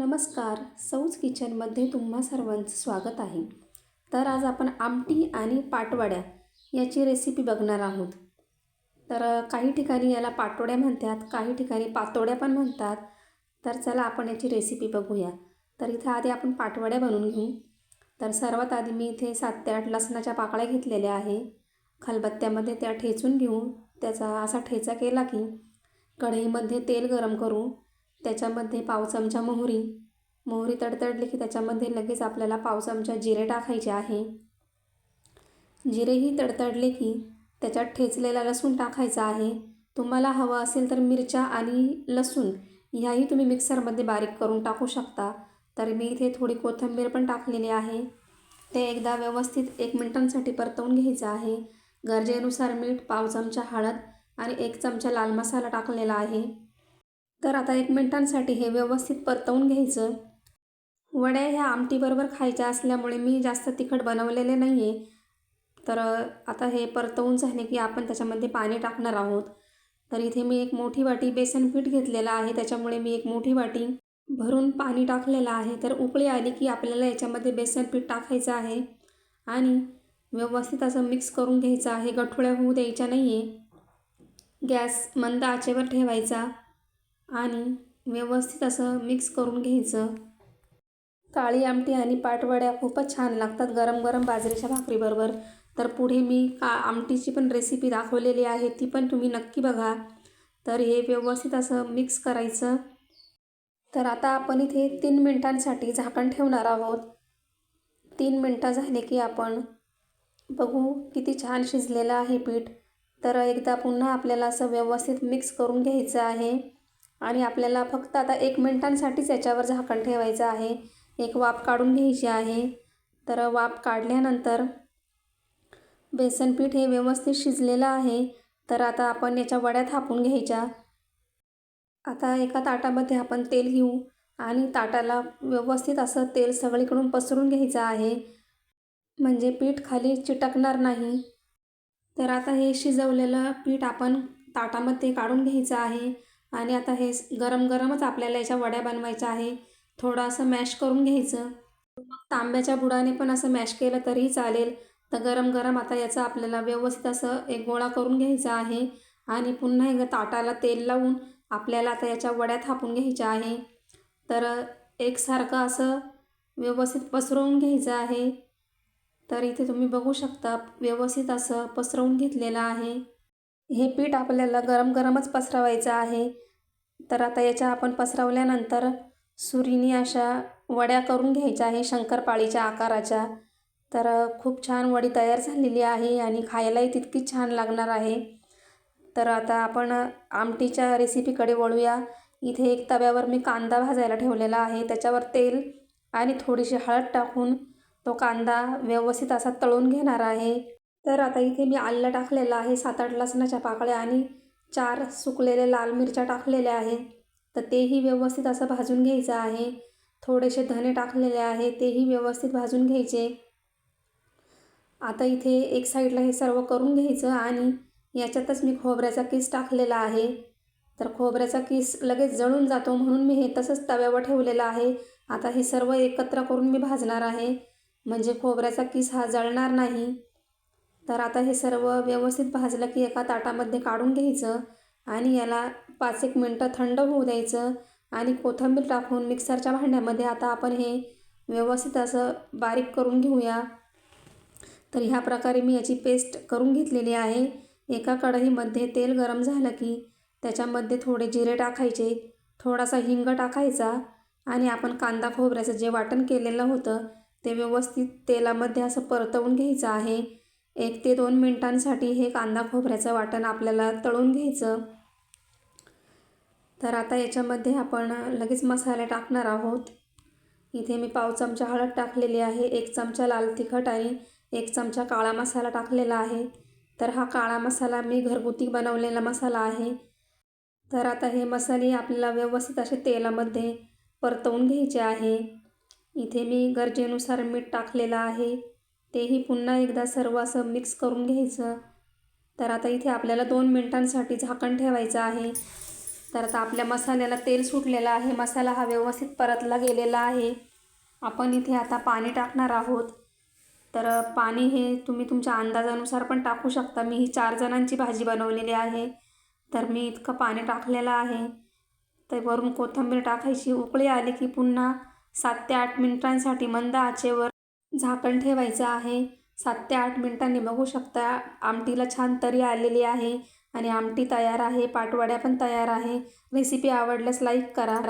नमस्कार सौज किचनमध्ये तुम्हा सर्वांचं स्वागत आहे. तर आज आपण आमटी आणि पाटवड्या याची रेसिपी बघणार आहोत. तर काही ठिकाणी याला पाटोड्या म्हणतात काही ठिकाणी पातोड्या पण म्हणतात. तर चला आपण याची रेसिपी बघूया. तर इथं आधी आपण पाटवड्या बनवून घेऊ. तर सर्वात आधी मी इथे सात ते आठ लसणाच्या पाकळ्या घेतलेल्या आहे. खलबत्त्यामध्ये त्या ठेचून घेऊ. त्याचा असा ठेचा केला की कढईमध्ये तेल गरम करू. त्याच्यामध्ये पाव चमचा मोहरी. मोहरी तडतडली की त्याच्यामध्ये लगेच आपल्याला पाव चमचा जिरे टाकायचे आहे. जिरेही तडतडले की त्याच्यात ठेचलेला लसूण टाकायचा आहे. तुम्हाला हवं असेल तर मिरच्या आणि लसूण ह्याही तुम्ही मिक्सरमध्ये बारीक करून टाकू शकता. तर मी इथे थोडी कोथिंबीर पण टाकलेली आहे. ते एकदा व्यवस्थित एक मिनटांसाठी परतवून घ्यायचं आहे. गरजेनुसार मीठ पाव चमचा हळद आणि एक चमचा लाल मसाला टाकलेला आहे. तर आता एक मिनिटांसाठी हे व्यवस्थित परतवून घ्यायचं. वड्या ह्या आमटीबरोबर खायच्या असल्यामुळे मी जास्त तिखट बनवलेले नाही आहे तर आता हे परतवून झाले की आपण त्याच्यामध्ये पाणी टाकणार आहोत. तर इथे मी एक मोठी वाटी बेसन पीठ घेतलेलं आहे. त्याच्यामुळे मी एक मोठी वाटी भरून पाणी टाकलेलं आहे. तर उकळी आली की आपल्याला याच्यामध्ये बेसन पीठ टाकायचं आहे. आणि व्यवस्थित असं मिक्स करून घ्यायचं आहे. गठुळ्या होऊ द्यायच्या नाही आहे गॅस मंद आचेवर ठेवायचा. आणि व्यवस्थित असं मिक्स करून घ्यायचं. काळी आमटी आणि पाटवड्या खूपच छान लागतात गरम गरम बाजरीच्या भाकरीबरोबर. तर पुढे मी का आमटीची पण रेसिपी दाखवलेली आहे ती पण तुम्ही नक्की बघा. तर हे व्यवस्थित असं मिक्स करायचं. तर आता आपण इथे तीन मिनटांसाठी झाकण ठेवणार आहोत. तीन मिनटं झाले की आपण बघू किती छान शिजलेलं आहे पीठ. तर एकदा पुन्हा आपल्याला असं व्यवस्थित मिक्स करून घ्यायचं आहे. आणि आपल्याला फक्त आता एक मिनटांसाठीच याच्यावर झाकण ठेवायचं आहे. एक वाफ काढून घ्यायची आहे. तर वाफ काढल्यानंतर बेसन पीठ हे व्यवस्थित शिजलेलं आहे. तर आता आपण याच्या वड्या थापून घ्यायच्या. आता एका ताटामध्ये आपण तेल घेऊ आणि ताटाला व्यवस्थित असं तेल सगळीकडून पसरून घ्यायचं आहे. म्हणजे पीठ खाली चिटकणार नाही. तर आता हे शिजवलेलं पीठ आपण ताटामध्ये काढून घ्यायचं आहे. आणि आता हे गरम गरमच आपल्याला याच्या वड्या बनवायच्या आहे. थोडं असं मॅश करून घ्यायचं. मग तांब्याच्या बुडाने पण असं मॅश केलं तरीही चालेल. तर गरम गरम आता याचा आपल्याला व्यवस्थित असं एक गोळा करून घ्यायचा आहे. आणि पुन्हा एकदा ताटाला तेल लावून आपल्याला आता याच्या वड्या थापून घ्यायच्या आहे. तर एकसारखं असं व्यवस्थित पसरवून घ्यायचं आहे. तर इथे तुम्ही बघू शकता व्यवस्थित असं पसरवून घेतलेलं आहे. हे पीठ आपल्याला गरम गरमच पसरवायचं आहे. तर आता याच्या आपण पसरवल्यानंतर सुरीनी अशा वड्या करून घ्यायच्या आहे शंकरपाळीच्या आकाराच्या. तर खूप छान वडी तयार झालेली आहे आणि खायलाही तितकीच छान लागणार आहे. तर आता आपण आमटीच्या रेसिपीकडे वळूया. इथे एक तव्यावर मी कांदा भाजायला ठेवलेला आहे. त्याच्यावर तेल आणि थोडीशी हळद टाकून तो कांदा व्यवस्थित असा तळून घेणार आहे. तर आता इथे मी आलं टाकलेलं आहे सात आठ लसणाच्या पाकळ्या आणि चार सुकलेले लाल मिरच्या टाकलेल्या आहेत. तर तेही व्यवस्थित असं भाजून घ्यायचं आहे. थोडेसे धने टाकलेले आहे तेही व्यवस्थित भाजून घ्यायचे. आता इथे एक साईडला हे सर्व करून घ्यायचं आणि याच्यातच मी खोबऱ्याचा किस टाकलेला आहे. तर खोबऱ्याचा किस लगेच जळून जातो म्हणून मी हे तसंच तव्यावर ठेवलेलं आहे. आता हे सर्व एकत्र करून मी भाजणार आहे. म्हणजे खोबऱ्याचा किस हा जळणार नाही. तर आता हे सर्व व्यवस्थित भाजलं की एका ताटामध्ये काढून घ्यायचं आणि याला पाच एक मिनटं थंड होऊ द्यायचं आणि कोथिंबीर टाकून मिक्सरच्या भांड्यामध्ये आता आपण हे व्यवस्थित असं बारीक करून घेऊया. तर ह्या प्रकारे मी याची पेस्ट करून घेतलेली आहे. एका कढईमध्ये तेल गरम झालं की त्याच्यामध्ये थोडे जिरे टाकायचे थोडासा हिंग टाकायचा आणि आपण कांदा खोबऱ्याचं जे वाटण केलेलं होतं ते व्यवस्थित तेलामध्ये असं परतवून घ्यायचं आहे. एक ते दोन मिनटांसाठी हे कांदा खोबऱ्याचं वाटण आपल्याला तळून घ्यायचं. तर आता याच्यामध्ये आपण लगेच मसाले टाकणार आहोत. इथे मी पाव चमचा हळद टाकलेली आहे एक चमचा लाल तिखट आणि एक चमचा काळा मसाला टाकलेला आहे. तर हा काळा मसाला मी घरगुती बनवलेला मसाला आहे. तर आता हे मसाले आपल्याला व्यवस्थित असे तेलामध्ये परतवून घ्यायचे आहे. इथे मी गरजेनुसार मीठ टाकलेलं आहे. तेही पुन्हा एकदा सर्व असं मिक्स करून घ्यायचं. तर आता इथे आपल्याला दोन मिनटांसाठी झाकण ठेवायचं आहे. तर आता आपल्या मसाल्याला तेल सुटलेलं आहे. मसाला हा व्यवस्थित परतला गेलेला आहे. आपण इथे आता पाणी टाकणार आहोत. तर पाणी हे तुम्ही तुमच्या अंदाजानुसार पण टाकू शकता. मी ही चार जणांची भाजी बनवलेली आहे. तर मी इतकं पाणी टाकलेलं आहे. तर वरून कोथिंबीर टाकायची. उकळी आली की पुन्हा सात ते आठ मिनिटांसाठी मंद आचेवर झाकण ठेवायचं आहे. सात ते आठ मिनटांनी बघू शकता आमटीला छान तरी आलेली आहे आणि आमटी तयार आहे पाटवड्या पण तयार आहे. रेसिपी आवडल्यास लाईक करा.